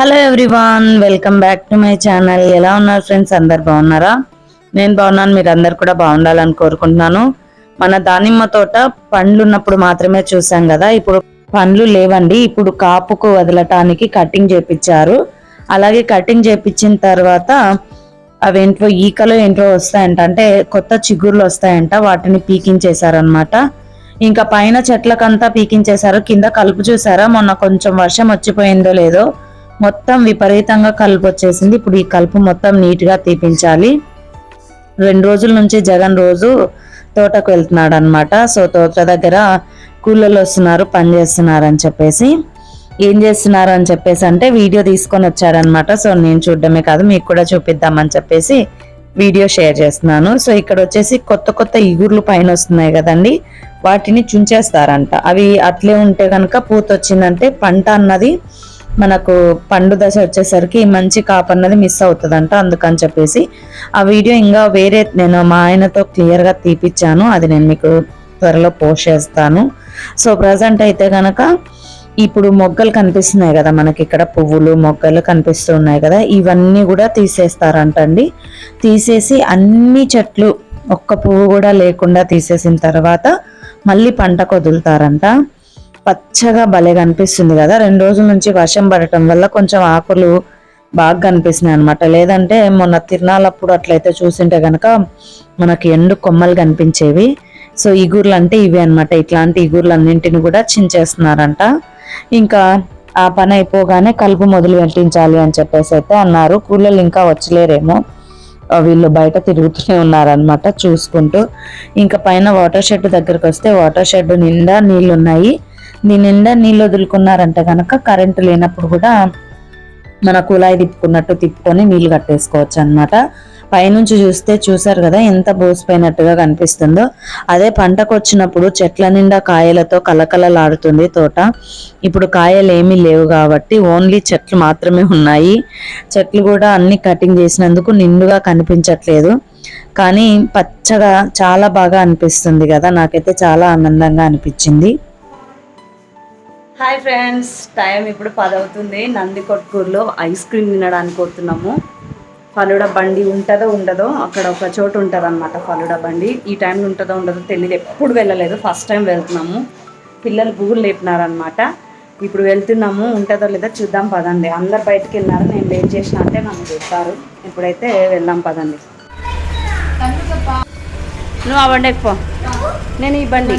Hello everyone welcome back to my channel. ఎలా ఉన్నారు friends? అందరు బాగున్నారా? నేను బాగున్నాను మీరు అందరు కూడా బాగుండాలని కోరుకుంటున్నాను. మన దానిమ్మ తోట పండ్లు ఉన్నప్పుడు మాత్రమే చూసాం కదా ఇప్పుడు పండ్లు లేవండి. ఇప్పుడు కాపుకు వదలటానికి కటింగ్ చేపించారు అలాగే కటింగ్ చేపించిన తర్వాత అవేంటో ఈకలు ఏంటో వస్తాయంట అంటే కొత్త చిగుర్లు వస్తాయంట వాటిని పీకించేశారనమాట ఇంకా పైన చెట్లకంతా పీకించేశారు కింద కలుపు చూసారా? మొన్న కొంచెం వర్షం వచ్చిపోయిందో లేదో. మొత్తం విపరీతంగా కలుపు వచ్చేసింది. ఇప్పుడు ఈ కలుపు మొత్తం నీట్గా తీపించాలి. రెండు రోజుల నుంచి జగన్ రోజు తోటకు వెళ్తున్నాడు అనమాట సో తోట దగ్గర కూలీలు వస్తున్నారు పని చేస్తున్నారు అని చెప్పేసి. ఏం చేస్తున్నారు అని చెప్పేసి అంటే వీడియో తీసుకొని వచ్చారనమాట సో నేను చూడడమే కాదు మీకు కూడా చూపిద్దామని చెప్పేసి వీడియో షేర్ చేస్తున్నాను. సో ఇక్కడ వచ్చేసి కొత్త కొత్త ఇగుర్లు పైన వస్తున్నాయి కదండి. వాటిని చుంచేస్తారంట. అవి అట్లే ఉంటే కనుక పూత వచ్చిందంటే పంట అన్నది మనకు పండు దశ వచ్చేసరికి మంచి కాపు అన్నది మిస్ అవుతుందంట అందుకని చెప్పేసి. ఆ వీడియో ఇంకా వేరే నేను మా ఆయనతో క్లియర్గా తీపిచ్చాను అది నేను మీకు త్వరలో పోస్ట్ చేస్తాను. సో ప్రజెంట్ అయితే కనుక ఇప్పుడు మొగ్గలు కనిపిస్తున్నాయి కదా మనకి ఇక్కడ పువ్వులు మొగ్గలు కనిపిస్తున్నాయి కదా ఇవన్నీ కూడా తీసేస్తారంటండి. తీసేసి అన్ని చెట్లు ఒక్క పువ్వు కూడా లేకుండా తీసేసిన తర్వాత మళ్ళీ పంటకు వదులుతారంట పచ్చగా భలే కనిపిస్తుంది కదా. రెండు రోజుల నుంచి వర్షం పడటం వల్ల కొంచెం ఆకులు బాగా కనిపిస్తున్నాయి అనమాట లేదంటే మొన్న తిరణాలప్పుడు అట్లయితే చూసింటే కనుక మనకి ఎండు కొమ్మలు కనిపించేవి. సో ఇగుర్లు అంటే ఇవి అనమాట ఇట్లాంటి ఇగుర్లు అన్నింటిని కూడా చించేస్తున్నారంట. ఇంకా ఆ పని అయిపోగానే కలుపు మొదలు పెట్టించాలి అని చెప్పేసి అయితే అన్నారు. కూలీలు ఇంకా వచ్చలేరేమో. వీళ్ళు బయట తిరుగుతూనే ఉన్నారనమాట చూసుకుంటూ. ఇంకా పైన వాటర్ షెడ్ దగ్గరకు వస్తే వాటర్ షెడ్ నిండా నీళ్ళు ఉన్నాయి దీని నిండా నీళ్ళు వదులుకున్నారంటే కనుక కరెంటు లేనప్పుడు కూడా మన కుళాయి తిప్పుకున్నట్టు తిప్పుకొని నీళ్ళు కట్టేసుకోవచ్చు అనమాట పైనుంచి చూస్తే చూసారు కదా ఎంత బోసిపోయినట్టుగా కనిపిస్తుందో. అదే పంటకు వచ్చినప్పుడు చెట్ల నిండా కాయలతో కలకలలాడుతుంది తోట. ఇప్పుడు కాయలు ఏమీ లేవు కాబట్టి ఓన్లీ చెట్లు మాత్రమే ఉన్నాయి. చెట్లు కూడా అన్ని కటింగ్ చేసినందుకు నిండుగా కనిపించట్లేదు. కానీ పచ్చగా చాలా బాగా అనిపిస్తుంది కదా. నాకైతే చాలా ఆనందంగా అనిపించింది. హాయ్ ఫ్రెండ్స్ టైం ఇప్పుడు పది అవుతుంది నంది కొట్కూరులో ఐస్ క్రీమ్ తినడానికి పోతున్నాము. ఫలుడా బండి ఉంటుందో ఉండదో అక్కడ ఒక చోటు ఉంటుంది అనమాట ఫలుడా బండి. ఈ టైంలో ఉంటుందో ఉండదో తెలియదు ఎప్పుడు వెళ్ళలేదు. ఫస్ట్ టైం వెళ్తున్నాము. పిల్లలు పువ్వులు లేపినారనమాట ఇప్పుడు వెళ్తున్నాము ఉంటుందో లేదో చూద్దాం పదండి. అందరు బయటకు వెళ్ళినారు? నేను లేట్ చేసిన అంటే నన్ను చూస్తారు ఇప్పుడైతే వెళ్దాం పదండి. నువ్వు ఆ బండి ఎక్కువ నేను ఈ బండి.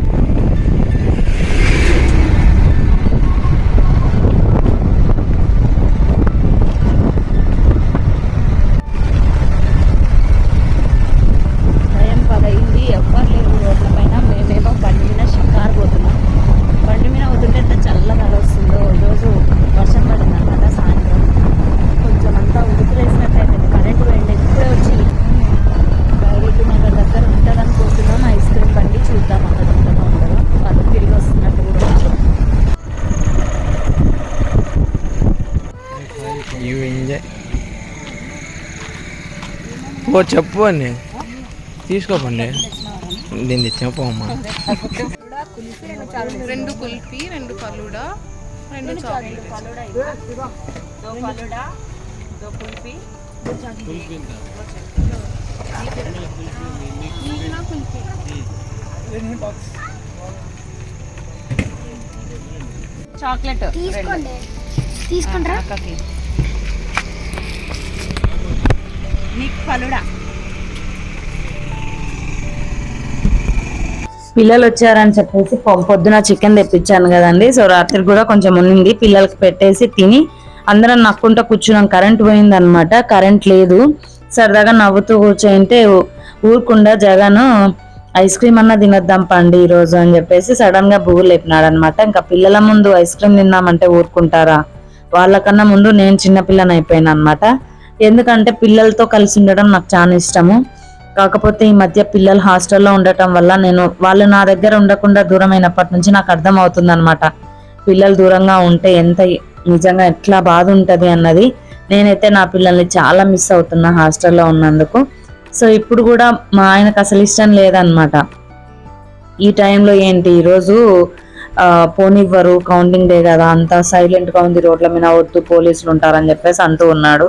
టైం పదైంది ఎవ్వరు లేరు రోడ్ల పైన మేమేమో బండి మీద షికారు పోతున్నాం బండి మీద పోతుంటే ఎంత చల్లగా వస్తుందో రోజు వర్షం పడింది అనమాట సాయంత్రం కొంచెం అంతా ఉడికిరేసినట్టయితే కరెంటు పోయింది ఇప్పుడే వచ్చి బయటికి నగర్ దగ్గర ఉంటుందని పోతున్నాం ఐస్ క్రీమ్ బండి చూద్దాం అక్కడ ఉంటుందో ఉండదో వాళ్ళు తిరిగి వస్తున్నట్టు కూడా ఉన్నారు. యూ ఎంజాయ్ ఓ చెప్పు అని తీసుకోపండి. నేను తెచ్చిపోమ్మా రెండు కుల్ఫీ రెండు ఫలూడా రెండు చాక్లెట్. చాక్లెట్ తీసుకోండి. తీసుకుంటారా నీకు ఫలుడా పిల్లలు వచ్చారని చెప్పేసి పొద్దున చికెన్ తెప్పించాను కదండి. సో రాత్రి కూడా కొంచెం ఉన్నింది. పిల్లలకి పెట్టేసి తిని అందరం నక్కుంటా కూర్చున్నాం. కరెంట్ పోయింది అనమాట కరెంట్ లేదు. సరదాగా నవ్వుతూ కూర్చుంటే ఊ- ఊరుకుండా జగన్ ఐస్ క్రీమ్ అన్న తినొద్దాం పండి ఈ రోజు అని చెప్పేసి సడన్గా బువ్వు లేపినాడు అనమాట ఇంకా పిల్లల ముందు ఐస్ క్రీమ్ తిన్నామంటే ఊరుకుంటారా? వాళ్ళకన్నా ముందు నేను చిన్నపిల్లని అయిపోయాను అనమాట ఎందుకంటే పిల్లలతో కలిసి ఉండడం నాకు చాలా ఇష్టము. కాకపోతే ఈ మధ్య పిల్లలు హాస్టల్లో ఉండటం వల్ల నేను వాళ్ళు నా దగ్గర ఉండకుండా దూరమైనప్పటి నుంచి నాకు అర్థం అవుతుంది అనమాట పిల్లలు దూరంగా ఉంటే ఎంత నిజంగా ఎట్లా బాధ ఉంటుంది అన్నది నేనైతే నా పిల్లల్ని చాలా మిస్ అవుతున్నా హాస్టల్లో ఉన్నందుకు. సో ఇప్పుడు కూడా మా ఆయనకు అసలు ఇష్టం లేదనమాట ఈ టైంలో ఏంటి ఈరోజు పోనివ్వరు కౌంటింగ్ డే కదా అంతా సైలెంట్గా ఉంది రోడ్ల మీద వద్దు పోలీసులు ఉంటారని చెప్పేసి అంటూ ఉన్నాడు.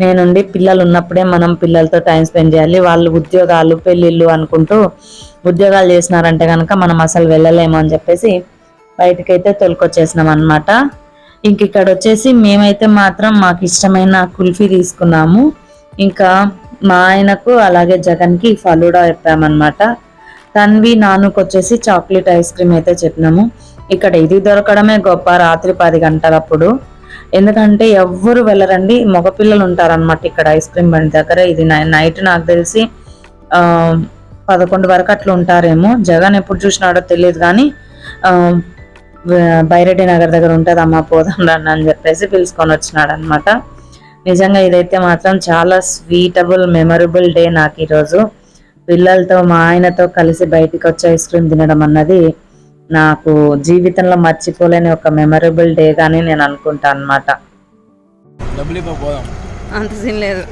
నేనుండి పిల్లలు ఉన్నప్పుడే మనం పిల్లలతో టైం స్పెండ్ చేయాలి. వాళ్ళు ఉద్యోగాలు పెళ్ళిళ్ళు అనుకుంటూ ఉద్యోగాలు చేసినారంటే కనుక మనం అసలు వెళ్ళలేము అని చెప్పేసి బయటకైతే తొలికొచ్చేసినాం అనమాట ఇంక ఇక్కడ వచ్చేసి మేమైతే మాత్రం మాకు ఇష్టమైన కుల్ఫీ తీసుకున్నాము. ఇంకా మా ఆయనకు అలాగే జగన్కి ఫలూడా చెప్పామన్నమాట. తన్వి నానుకు వచ్చేసి చాక్లెట్ ఐస్ క్రీమ్ అయితే చెప్పినాము. ఇక్కడ ఇది దొరకడమే గొప్ప రాత్రి పది గంటలప్పుడు. ఎందుకంటే ఎవ్వరు వెళ్ళరండి. మగపిల్లలు ఉంటారన్నమాట ఇక్కడ ఐస్ క్రీమ్ బండి దగ్గర. ఇది నైట్ నాకు తెలిసి పదకొండు వరకు అట్లా ఉంటారేమో. జగన్ ఎప్పుడు చూసినాడో తెలియదు కానీ బైరెడ్డి నగర్ దగ్గర ఉంటుంది అమ్మ పోదాం రండి అని చెప్పేసి పిలుచుకొని వచ్చినాడు అనమాట నిజంగా ఇదైతే మాత్రం చాలా స్వీటబుల్ మెమరబుల్ డే నాకు ఈరోజు. పిల్లలతో మా ఆయనతో కలిసి బయటికి వచ్చి ఐస్ క్రీమ్ తినడం అన్నది నాకు జీవితంలో మర్చిపోలేని ఒక మెమరబుల్ డే అని నేను అనుకుంటా అనమాట అంత సీన్ లేదు.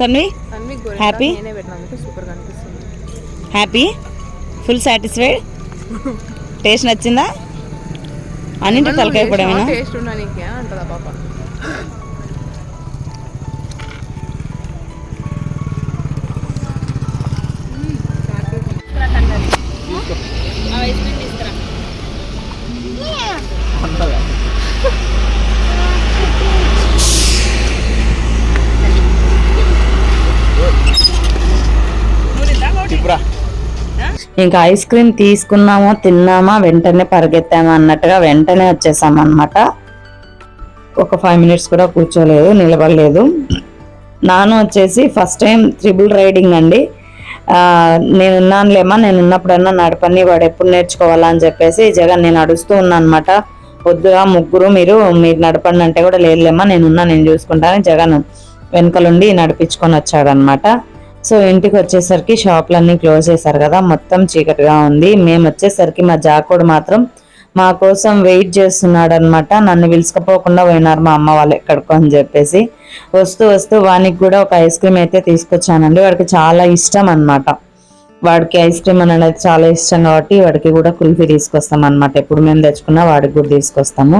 Tanvi? Happy happy full satisfied taste నచ్చిందా? అన్నింటి తలకాయ కూడా టేస్ట్ ఉన్నా అంటదా పాప? ఇంకా ఐస్ క్రీమ్ తీసుకున్నామా తిన్నామా వెంటనే పరిగెత్తామా అన్నట్టుగా వెంటనే వచ్చేసామన్నమాట. అనమాట ఒక ఫైవ్ మినిట్స్ కూడా కూర్చోలేదు నిలబడలేదు. నాను వచ్చేసి ఫస్ట్ టైం త్రిబుల్ రైడింగ్ అండి. ఆ, నేను ఉన్నానులేమ్మా నేను ఉన్నప్పుడన్నా నడపని వాడు ఎప్పుడు నేర్చుకోవాలా అని చెప్పేసి జగన్ నేను అడుస్తూ ఉన్నాను అనమాట వద్దురా ముగ్గురు మీరు మీరు నడపండి అంటే కూడా లేదులేమా నేనున్నా నేను చూసుకుంటాను జగన్ వెనుకలుండి నడిపించుకొని వచ్చాడనమాట సో ఇంటికి వచ్చేసరికి షాపులన్నీ క్లోజ్ చేశారు కదా మొత్తం చీకటిగా ఉంది. మేము వచ్చేసరికి మా జాకోడు మాత్రం మా కోసం వెయిట్ చేస్తున్నాడు అనమాట నన్ను పిలుచుకపోకుండా పోయినారు మా అమ్మ వాళ్ళు ఎక్కడికో అని చెప్పేసి. వస్తూ వస్తూ వానికి కూడా ఒక ఐస్ క్రీమ్ అయితే తీసుకొచ్చానండి. వాడికి చాలా ఇష్టం అన్నమాట. వాడికి ఐస్ క్రీమ్ అనేది చాలా ఇష్టం కాబట్టి వాడికి కూడా కుల్ఫీ తీసుకొస్తాం అనమాట ఎప్పుడు మేము తెచ్చుకున్నా వాడికి కూడా తీసుకొస్తాము.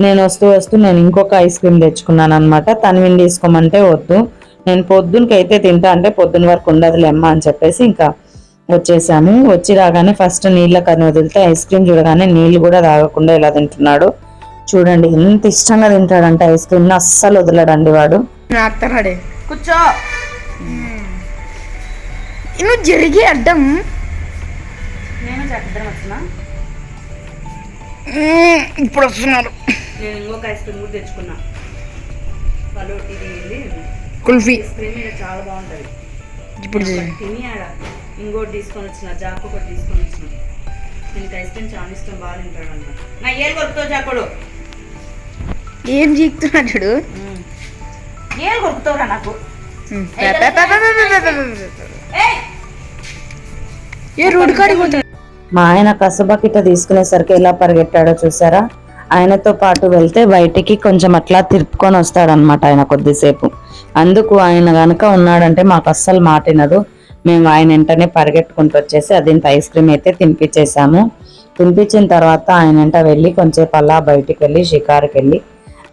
నేను వస్తూ వస్తూ నేను ఇంకొక ఐస్ క్రీమ్ తెచ్చుకున్నాను అనమాట తనవిని తీసుకోమంటే వద్దు. నేను పొద్దునకి అయితే తింటా అంటే పొద్దున వరకు ఉండదులేమ్మా అని చెప్పేసి ఇంకా వచ్చేసాము. వచ్చి రాగానే ఫస్ట్ నీళ్ళ కని వదిలితే ఐస్ క్రీమ్ చూడగానే నీళ్ళు కూడా తాగకుండా ఇలా తింటున్నాడు. చూడండి ఎంత ఇష్టంగా తింటాడంటే ఐస్ క్రీమ్ అస్సలు వదలడండి వాడు. కూర్చో. నువ్వు జరిగే అడ్డం. ఇప్పుడు వస్తున్నారు. నేను ఇంకొక ఐస్ క్రీమ్ కూడా తెచ్చుకున్నా. కుల్ఫీ చాలా బాగుంటుంది ఇప్పుడు తిని ఇంకోటి తీసుకొని వచ్చిన జాక్ ఒకటి తీసుకొని వచ్చిన ఐస్ క్రీమ్ చాలా ఇష్టం బాగా తింటాడు నా ఏం కొరుకుతావు జాకుడు ఏం చూడు నాకు మా ఆయన కసబకిట తీసుకునేసరికి ఎలా పరిగెట్టాడో చూసారా ఆయనతో పాటు వెళ్తే బయటికి కొంచెం అట్లా తిరుపుకొని వస్తాడనమాట ఆయన కొద్దిసేపు. అందుకు ఆయన కనుక ఉన్నాడంటే మాకు అస్సలు మాటినదు. మేము ఆయన వెంటనే పరిగెట్టుకుంటూ వచ్చేసి అదింత ఐస్ క్రీమ్ అయితే తినిపించేసాము తినిపించిన తర్వాత ఆయన వెంట వెళ్ళి కొంచెం అలా బయటికి వెళ్ళి షికారుకి వెళ్ళి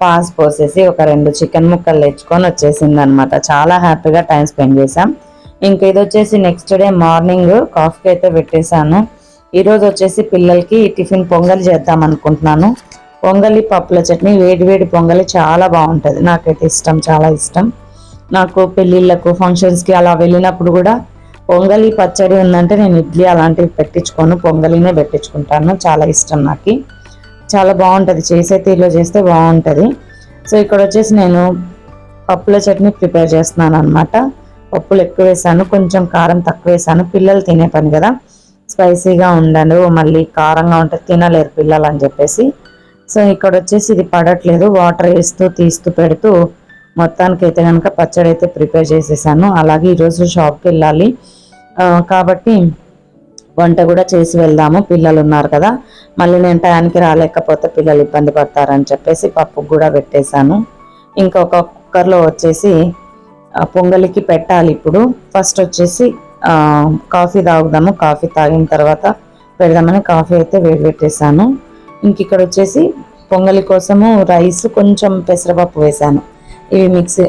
పాస్ పోసేసి ఒక రెండు చికెన్ ముక్కలు తెచ్చుకొని వచ్చేసింది అనమాట చాలా హ్యాపీగా టైం స్పెండ్ చేసాం ఇంకా ఇది వచ్చేసి నెక్స్ట్ డే మార్నింగ్ కాఫీ అయితే పెట్టేశాను. ఈరోజు వచ్చేసి పిల్లలకి టిఫిన్ పొంగల్ చేద్దాం అనుకుంటున్నాను. పొంగలి పప్పుల చట్నీ వేడి వేడి పొంగలి చాలా బాగుంటుంది. నాకైతే ఇష్టం చాలా ఇష్టం. నాకు పెళ్ళిళ్ళకు ఫంక్షన్స్కి అలా వెళ్ళినప్పుడు కూడా పొంగలి పచ్చడి ఉందంటే నేను ఇడ్లీ అలాంటివి పెట్టించుకోను. పొంగలినే పెట్టించుకుంటాను. చాలా ఇష్టం నాకు. చాలా బాగుంటుంది. చేసే తీరులో చేస్తే బాగుంటుంది. సో ఇక్కడ వచ్చేసి నేను పప్పుల చట్నీ ప్రిపేర్ చేస్తున్నాను అనమాట పప్పులు ఎక్కువ వేసాను. కొంచెం కారం తక్కువ వేసాను. పిల్లలు తినే పని కదా. స్పైసీగా ఉండను మళ్ళీ కారంగా ఉంటే తినలేరు పిల్లలు అని చెప్పేసి. సో ఇక్కడ వచ్చేసి ఇది పడట్లేదు. వాటర్ వేస్తూ తీస్తూ పెడుతూ మొత్తానికి అయితే కనుక పచ్చడి అయితే ప్రిపేర్ చేసేసాను. అలాగే ఈరోజు షాప్కి వెళ్ళాలి కాబట్టి వంట కూడా చేసి వెళ్దాము. పిల్లలు ఉన్నారు కదా. మళ్ళీ నేను టయానికి రాలేకపోతే పిల్లలు ఇబ్బంది పడతారని చెప్పేసి పప్పు కూడా పెట్టేశాను. ఇంకొక కుక్కర్లో వచ్చేసి పొంగలికి పెట్టాలి ఇప్పుడు. ఫస్ట్ వచ్చేసి కాఫీ తాగుదాము. కాఫీ తాగిన తర్వాత పెడదామని కాఫీ అయితే వేడి పెట్టేశాను. ఇంక ఇక్కడ వచ్చేసి పొంగలి కోసము రైస్ కొంచెం పెసరపప్పు వేశాను ఇవి మిక్స్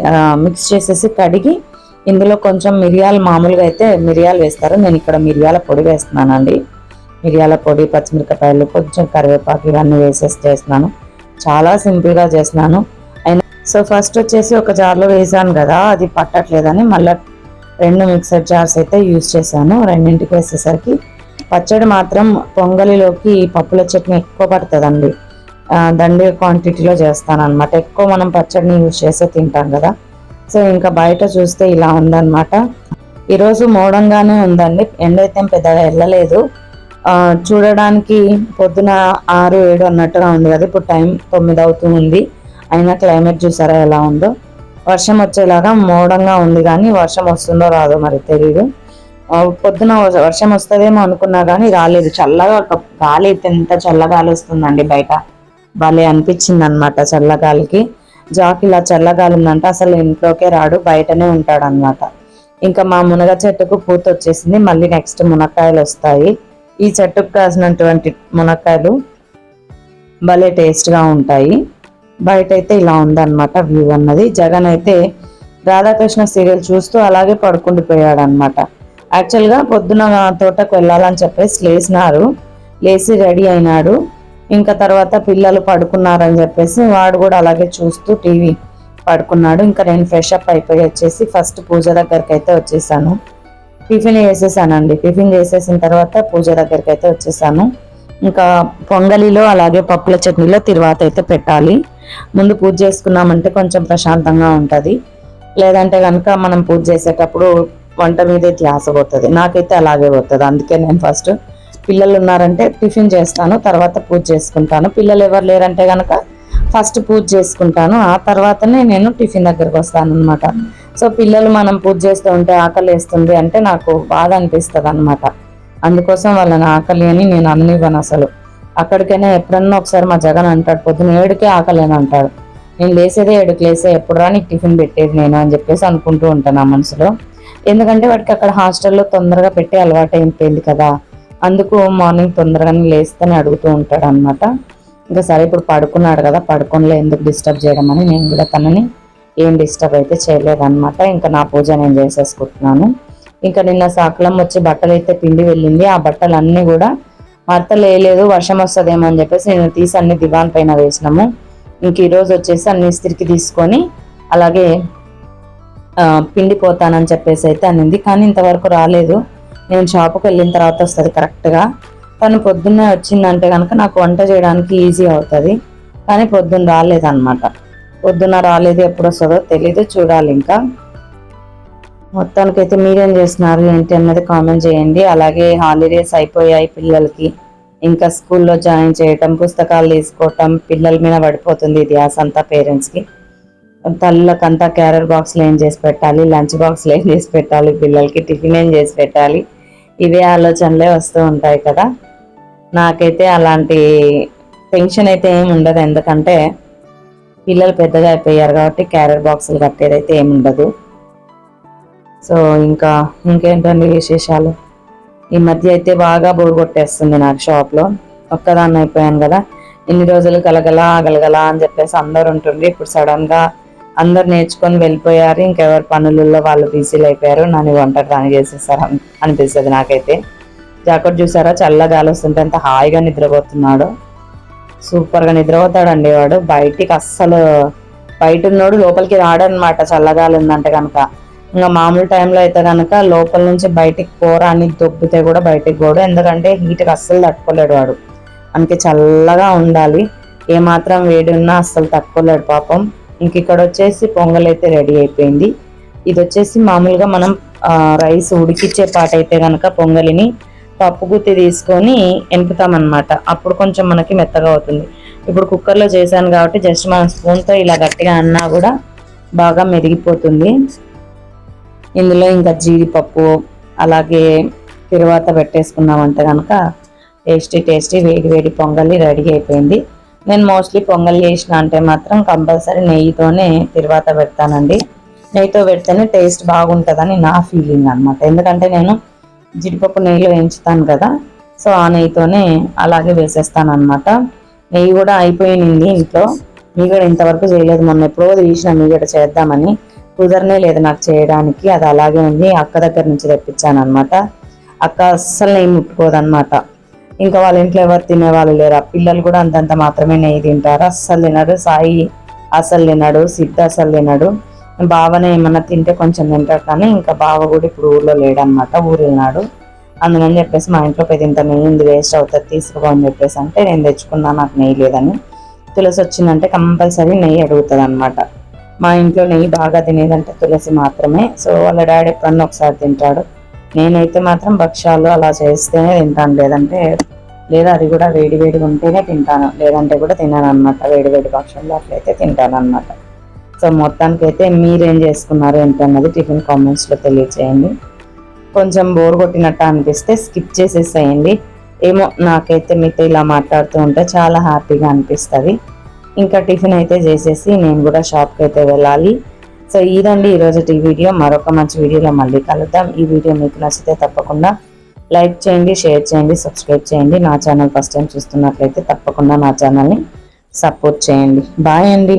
మిక్స్ చేసేసి కడిగి ఇందులో కొంచెం మిరియాలు మామూలుగా అయితే మిరియాలు వేస్తారు. నేను ఇక్కడ మిరియాల పొడి వేస్తున్నానండి. మిరియాల పొడి పచ్చిమిరపకాయలు కొంచెం కరివేపాకు ఇవన్నీ వేసేసి చేస్తున్నాను. చాలా సింపుల్గా చేస్తున్నాను. అయినా సో ఫస్ట్ వచ్చేసి ఒక జార్లో వేసాను కదా అది పట్టట్లేదని మళ్ళీ రెండు మిక్సర్ జార్స్ అయితే యూజ్ చేశాను. రెండింటికి వేసేసరికి పచ్చడి మాత్రం పొంగలిలోకి పప్పుల చట్నీ ఎక్కువ పడుతుందండి. దండి క్వాంటిటీలో చేస్తాను అనమాట ఎక్కువ మనం పచ్చడిని యూజ్ చేసే తింటాం కదా. సో ఇంకా బయట చూస్తే ఇలా ఉందన్నమాట. ఈరోజు మోడంగానే ఉందండి. ఎండ అయితే పెద్దగా వెళ్ళలేదు చూడడానికి పొద్దున ఆరు ఏడు అన్నట్టుగా ఉంది కదా. ఇప్పుడు టైం తొమ్మిది అవుతూ ఉంది. అయినా క్లైమేట్ చూసారా ఎలా ఉందో? వర్షం వచ్చేలాగా మోడంగా ఉంది కానీ వర్షం వస్తుందో రాదో మరి తెలియదు పొద్దున వ- వర్షం వస్తుందేమో అనుకున్నా కానీ రాలేదు. చల్లగా ఒక గాలి ఎంత చల్లగాలి వస్తుందండి బయట. భలే అనిపించింది అనమాట చల్లగాలికి జాక్ ఇలా చల్లగాలి ఉందంటే అసలు ఇంట్లోకే రాడు బయటనే ఉంటాడు అనమాట ఇంకా మా మునగ చెట్టుకు పూత వచ్చేసింది. మళ్ళీ నెక్స్ట్ మునక్కాయలు వస్తాయి. ఈ చెట్టుకు కాసినటువంటి మునక్కాయలు భలే టేస్ట్గా ఉంటాయి. బయట అయితే ఇలా ఉందన్నమాట వ్యూ అన్నది. జగన్ అయితే రాధాకృష్ణ సీరియల్ చూస్తూ అలాగే పడుకుండిపోయాడు అనమాట యాక్చువల్గా పొద్దున తోటకు వెళ్ళాలని చెప్పేసి లేచినారు. లేచి రెడీ అయినాడు. ఇంకా తర్వాత పిల్లలు పడుకున్నారని చెప్పేసి వాడు కూడా అలాగే చూస్తూ టీవీ పడుకున్నాడు. ఇంకా నేను ఫ్రెష్ అప్ అయిపోయి వచ్చేసి ఫస్ట్ పూజ దగ్గరికి అయితే వచ్చేసాను. టిఫిన్ చేసేసానండి. టిఫిన్ చేసేసిన తర్వాత పూజ దగ్గరికి అయితే వచ్చేసాను. ఇంకా పొంగలిలో అలాగే పప్పుల చట్నీలో తిరువాత అయితే పెట్టాలి. ముందు పూజ చేసుకున్నామంటే కొంచెం ప్రశాంతంగా ఉంటుంది. లేదంటే కనుక మనం పూజ చేసేటప్పుడు వంట మీదే ధ్యాస పోతుంది. నాకైతే అలాగే పోతుంది. అందుకే నేను ఫస్ట్ పిల్లలు ఉన్నారంటే టిఫిన్ చేస్తాను తర్వాత పూజ చేసుకుంటాను. పిల్లలు ఎవరు లేరంటే కనుక ఫస్ట్ పూజ చేసుకుంటాను. ఆ తర్వాతనే నేను టిఫిన్ దగ్గరకు వస్తాను అనమాట సో పిల్లలు మనం పూజ చేస్తూ ఉంటే ఆకలి వేస్తుంది అంటే నాకు బాధ అనిపిస్తుంది అనమాట అందుకోసం వాళ్ళని ఆకలి అని నేను అననివ్వను అసలు. అక్కడికైనా ఎప్పుడన్నా ఒకసారి మా జగన్ అంటాడు పొద్దున ఏడుకే ఆకలి అని అంటాడు. నేను లేసేదే ఏడుకు లేసే ఎప్పుడు రా నీకు టిఫిన్ పెట్టేది నేను అని చెప్పేసి అనుకుంటూ ఉంటాను ఆ మనసులో. ఎందుకంటే వాడికి అక్కడ హాస్టల్లో తొందరగా పెట్టి అలవాటు అయిపోయింది కదా. అందుకు మార్నింగ్ తొందరగానే లేస్తేనే అడుగుతూ ఉంటాడు అనమాట ఇంకా సరే ఇప్పుడు పడుకున్నాడు కదా పడుకోనిలో ఎందుకు డిస్టర్బ్ చేయడం అని నేను కూడా తనని ఏం డిస్టర్బ్ అయితే చేయలేదన్నమాట. ఇంకా నా పూజ నేను చేసేసుకుంటున్నాను. ఇంకా నిన్న సాకలం వచ్చి బట్టలు అయితే పిండి వెళ్ళింది. ఆ బట్టలు అన్నీ కూడా మడత లేలేదు వర్షం వస్తుందేమో అని చెప్పేసి నేను తీసి అన్ని దివాన్ పైన వేసినాము. ఇంక ఈరోజు వచ్చేసి అన్ని ఇస్త్రికి తీసుకొని అలాగే పిండిపోతానని చెప్పేసి అయితే అనింది. కానీ ఇంతవరకు రాలేదు. నేను షాపుకి వెళ్ళిన తర్వాత వస్తుంది కరెక్ట్గా తను పొద్దున్నే వచ్చిందంటే కనుక నాకు వంట చేయడానికి ఈజీ అవుతుంది. కానీ పొద్దున్న రాలేదన్నమాట. పొద్దున్న రాలేదు ఎప్పుడు వస్తుందో తెలీదు చూడాలి ఇంకా. మొత్తానికైతే మీరేం చేస్తున్నారు ఏంటి అన్నది కామెంట్ చేయండి. అలాగే హాలిడేస్ అయిపోయాయి పిల్లలకి. ఇంకా స్కూల్లో జాయిన్ చేయటం పుస్తకాలు తీసుకోవటం పిల్లల మీద పడిపోతుంది ఇది అంతా పేరెంట్స్కి తల్లులకంతా క్యారెట్ బాక్స్లు ఏం చేసి పెట్టాలి? లంచ్ బాక్స్లు ఏం చేసి పెట్టాలి? పిల్లలకి టిఫిన్ ఏం చేసి పెట్టాలి? ఇవే ఆలోచనలే వస్తూ ఉంటాయి కదా. నాకైతే అలాంటి టెన్షన్ అయితే ఏమి ఉండదు. ఎందుకంటే పిల్లలు పెద్దగా అయిపోయారు కాబట్టి క్యారెట్ బాక్సులు కట్టేదైతే ఏమి ఉండదు. సో ఇంకా ఇంకేంటండి విశేషాలు? ఈ మధ్య అయితే బాగా బోర్ కొట్టేస్తుంది నాకు షాప్లో. ఒక్కదాన్ని అయిపోయాను కదా. ఇన్ని రోజులు కలగలా గలగలా అని చెప్పేసి అందరు ఉంటుండే ఇప్పుడు సడన్గా అందరు నేర్చుకొని వెళ్ళిపోయారు. ఇంకెవరి పనులలో వాళ్ళు బిజీలు అయిపోయారు నన్ను వంట రాని చేసేసారు అనిపిస్తుంది నాకైతే. జాకెట్ చూసారా? చల్లగాలి వస్తుంటే ఎంత హాయిగా నిద్రపోతున్నాడు. సూపర్గా నిద్రపోతాడండి వాడు. బయటికి అస్సలు బయట ఉన్నోడు లోపలికి రాడనమాట. చల్లగాలి ఉందంటే కనుక ఇంకా మామూలు టైంలో అయితే కనుక లోపల నుంచి బయటికి పోరా అని దొబ్బితే కూడా బయటికి పోడు. ఎందుకంటే హీట్కి అస్సలు తట్టుకోలేడు వాడు. అందుకే చల్లగా ఉండాలి. ఏమాత్రం వేడి ఉన్నా అస్సలు తట్టుకోలేడు పాపం. ఇంక ఇక్కడ వచ్చేసి పొంగల్ అయితే రెడీ అయిపోయింది. ఇది వచ్చేసి మామూలుగా మనం రైస్ ఉడికిచ్చే పాట అయితే కనుక పొంగలిని పప్పు గుత్తి తీసుకొని ఎనుపుతామన్నమాట అప్పుడు కొంచెం మనకి మెత్తగా అవుతుంది. ఇప్పుడు కుక్కర్లో చేశాను కాబట్టి జస్ట్ మనం స్పూన్తో ఇలా గట్టిగా అన్నా కూడా బాగా మెరిగిపోతుంది ఇందులో ఇంకా జీడిపప్పు అలాగే తిరువాత పెట్టేసుకున్నామంటే కనుక టేస్టీ టేస్టీ వేడి వేడి పొంగలి రెడీ అయిపోయింది. నేను మోస్ట్లీ పొంగల్ చేసిన అంటే మాత్రం కంపల్సరీ నెయ్యితోనే తిరువాత పెడతానండి. నెయ్యితో పెడితేనే టేస్ట్ బాగుంటుందని నా ఫీలింగ్ అనమాట ఎందుకంటే నేను జీడిపప్పు నెయ్యిలో వేయించుతాను కదా సో ఆ నెయ్యితోనే అలాగే వేసేస్తాను అనమాట నెయ్యి కూడా అయిపోయింది ఇంట్లో. మీ కూడా ఇంతవరకు చేయలేదు. మొన్న ఎప్పుడో తీసిన మీ కూడా చేద్దామని. కుదరనే లేదు నాకు చేయడానికి. అది అలాగే ఉంది. అక్క దగ్గర నుంచి తెప్పించాను అనమాట అక్క అస్సలు నెయ్యి ముట్టుకోదనమాట ఇంకా వాళ్ళ ఇంట్లో ఎవరు తినేవాళ్ళు లేరు. ఆ పిల్లలు కూడా అంతంత మాత్రమే నెయ్యి తింటారు. అస్సలు తినడు సాయి అసలు తినడు. సిద్ధ అసలు తినడు. బావనే ఏమన్నా తింటే కొంచెం తింటాడు కానీ ఇంకా బావ కూడా ఇప్పుడు ఊర్లో లేడనమాట ఊరు వెళ్ళినాడు. అందుకని చెప్పేసి మా ఇంట్లో పెద్ద ఇంత నెయ్యి ఉంది వేస్ట్ అవుతుంది. తీసుకో అని చెప్పేసి అంటే నేను తెచ్చుకున్నా. నాకు నెయ్యి లేదని. తులసి వచ్చిందంటే కంపల్సరీ నెయ్యి అడుగుతుంది అనమాట మా ఇంట్లో నెయ్యి బాగా తినేదంటే తులసి మాత్రమే. సో వాళ్ళ డాడీ ఎప్పుడన్నా ఒకసారి తింటాడు. నేనైతే మాత్రం భక్ష్యాలు అలా చేస్తేనే తింటాను. లేదంటే లేదా అది కూడా వేడి వేడిగా ఉంటేనే తింటాను. లేదంటే కూడా తినాను అనమాట వేడి వేడి భక్ష్యాలు అట్లయితే తింటాను అనమాట సో మొత్తానికి అయితే మీరేం చేసుకున్నారు ఏంటన్నది టిఫిన్ కామెంట్స్లో తెలియచేయండి. కొంచెం బోర్ కొట్టినట్టు అనిపిస్తే స్కిప్ చేసేసేయండి. ఏమో నాకైతే మీతో ఇలా మాట్లాడుతూ ఉంటే చాలా హ్యాపీగా అనిపిస్తుంది. ఇంకా టిఫిన్ అయితే చేసేసి నేను కూడా షాప్కి అయితే వెళ్ళాలి. సో ఇదండి ఈరోజు ఈ వీడియో. మరొక మంచి వీడియోలో మళ్ళీ కలుద్దాం. ఈ వీడియో మీకు నచ్చితే తప్పకుండా లైక్ చేయండి షేర్ చేయండి సబ్స్క్రైబ్ చేయండి. నా ఛానల్ ఫస్ట్ టైం చూస్తున్నట్లయితే తప్పకుండా నా ఛానల్ని సపోర్ట్ చేయండి. బాయ్ అండి.